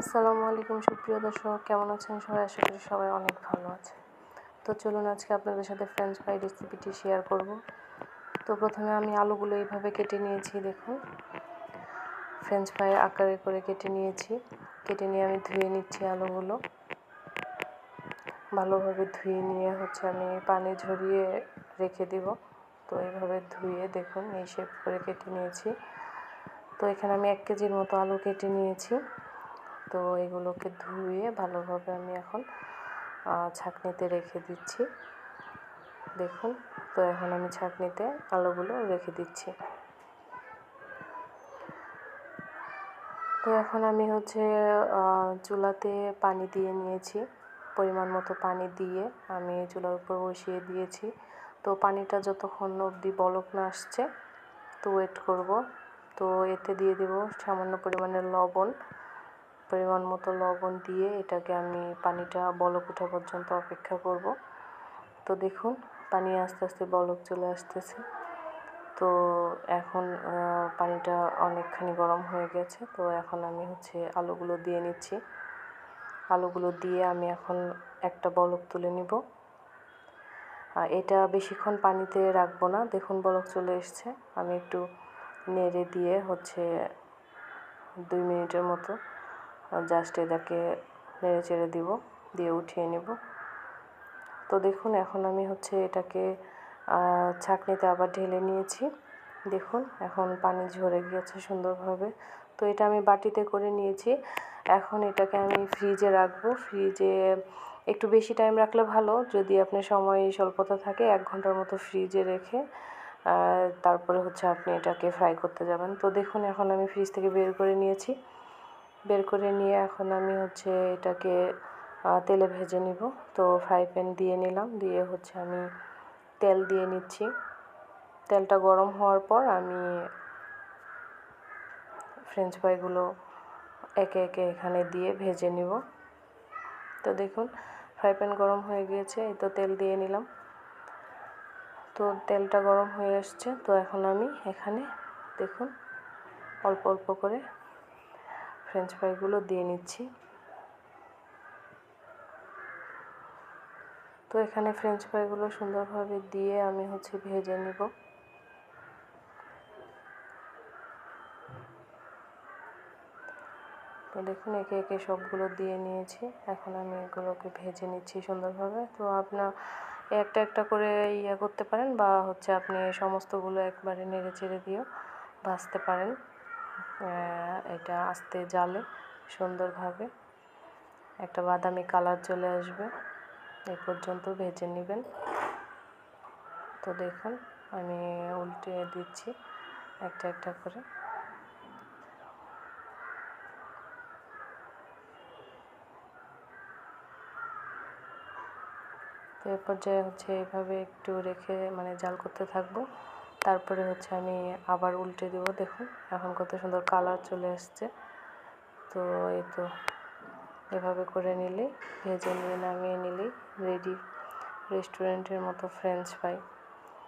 আসসালামু আলাইকুম, সুপ্রিয় দর্শক। কেমন আছেন সবাই? আশা করি সবাই অনেক ভালো আছে তো চলুন আজকে আপনাদের সাথে ফ্রেঞ্চ ফ্রাই রেসিপিটি শেয়ার করব। তো প্রথমে আমি আলুগুলো এইভাবে কেটে নিয়েছি, দেখুন। ফ্রেঞ্চ ফ্রাই আকারে করে কেটে নিয়েছি। কেটে নিয়ে আমি ধুয়ে নিচ্ছি আলুগুলো। ভালোভাবে ধুয়ে নিয়ে হচ্ছে আমি পানি ঝরিয়ে রেখে দিব। তো এইভাবে ধুয়ে দেখুন, এই শেপ করে কেটে নিয়েছি। তো এখানে আমি এক কেজির মতো আলু কেটে নিয়েছি। তো এগুলোকে ধুয়ে ভালোভাবে আমি এখন ছাঁকনিতে রেখে দিচ্ছি। দেখুন, তো এখন আমি ছাঁকনিতে আলুগুলো রেখে দিচ্ছি। তো এখন আমি হচ্ছে চুলাতে পানি দিয়ে নিয়েছি। পরিমাণ মতো পানি দিয়ে আমি চুলার উপর বসিয়ে দিয়েছি। তো পানিটা যতক্ষণ অবধি বলক না আসছে, তো ওয়েট করব। তো এতে দিয়ে দেব সামান্য পরিমাণের লবণ। পরিমাণ মতো লবণ দিয়ে এটাকে আমি পানিটা বলক ওঠা পর্যন্ত অপেক্ষা করব। তো দেখুন, পানি আস্তে আস্তে বলক চলে আসতেছে। তো এখন পানিটা অনেকখানি গরম হয়ে গেছে। তো এখন আমি হচ্ছে আলুগুলো দিয়ে নিচ্ছি। আলুগুলো দিয়ে আমি এখন একটা বলক তুলে নিব। এটা বেশিক্ষণ পানিতে রাখব না। দেখুন, বলক চলে এসছে। আমি একটু নেড়ে দিয়ে হচ্ছে দুই মিনিটের মতো জাস্ট এটাকে নেড়ে চেড়ে দিব, দিয়ে উঠিয়ে নেব। তো দেখুন, এখন আমি হচ্ছে এটাকে ছাঁকনিতে আবার ঢেলে নিয়েছি। দেখুন, এখন পানি ঝরে গিয়েছে সুন্দরভাবে। তো এটা আমি বাটিতে করে নিয়েছি। এখন এটাকে আমি ফ্রিজে রাখব। ফ্রিজে একটু বেশি টাইম রাখলে ভালো। যদি আপনার সময় স্বল্পতা থাকে, এক ঘণ্টার মতো ফ্রিজে রেখে তারপরে হচ্ছে আপনি এটাকে ফ্রাই করতে যাবেন। তো দেখুন, এখন আমি ফ্রিজ থেকে বের করে নিয়েছি। বের করে নিয়ে এখন আমি হচ্ছে এটাকে তেলে ভেজে নিব। তো ফ্রাই প্যান দিয়ে নিলাম, দিয়ে হচ্ছে আমি তেল দিয়ে নিচ্ছি। তেলটা গরম হওয়ার পর আমি ফ্রেঞ্চ ফ্রাইগুলো একে একে এখানে দিয়ে ভেজে নিব। তো দেখুন ফ্রাই প্যান গরম হয়ে গিয়েছে, এই তো তেল দিয়ে নিলাম। তো তেলটা গরম হয়ে আসছে, তো এখন আমি এখানে দেখুন, অল্প অল্প করে ফ্রেঞ্চ ফ্রাইগুলো দিয়ে নিচ্ছি। তো এখানে ফ্রেঞ্চ ফ্রাইগুলো সুন্দরভাবে দিয়ে আমি হচ্ছে ভেজে নিব। তো দেখুন, একে একে সবগুলো দিয়ে নিয়েছি। এখন আমি এগুলোকে ভেজে নিচ্ছি সুন্দরভাবে। তো আপনার একটা একটা করে ইয়ে করতে পারেন বা হচ্ছে আপনি সমস্তগুলো একবারে নেড়ে চেড়ে দিয়েও ভাজতে পারেন। এটা আস্তে জালে সুন্দরভাবে। একটা বাদামি কালার চলে আসবে। এ পর্যন্ত ভেজে নেবেন। তো দেখুন, আমি উল্টে দিচ্ছি একটা একটা করে। তো এ পর্যায়ে হচ্ছে এইভাবে একটু রেখে মানে জাল করতে থাকব। তারপরে হচ্ছে আমি আবার উল্টে দেবো, দেখুন। এখন কত সুন্দর কালার চলে আসছে। তো এই তো, এভাবে করে নিলে ভেজে নিয়ে নামিয়ে নিলেই রেডি রেস্টুরেন্টের মতো ফ্রেঞ্চ ফ্রাই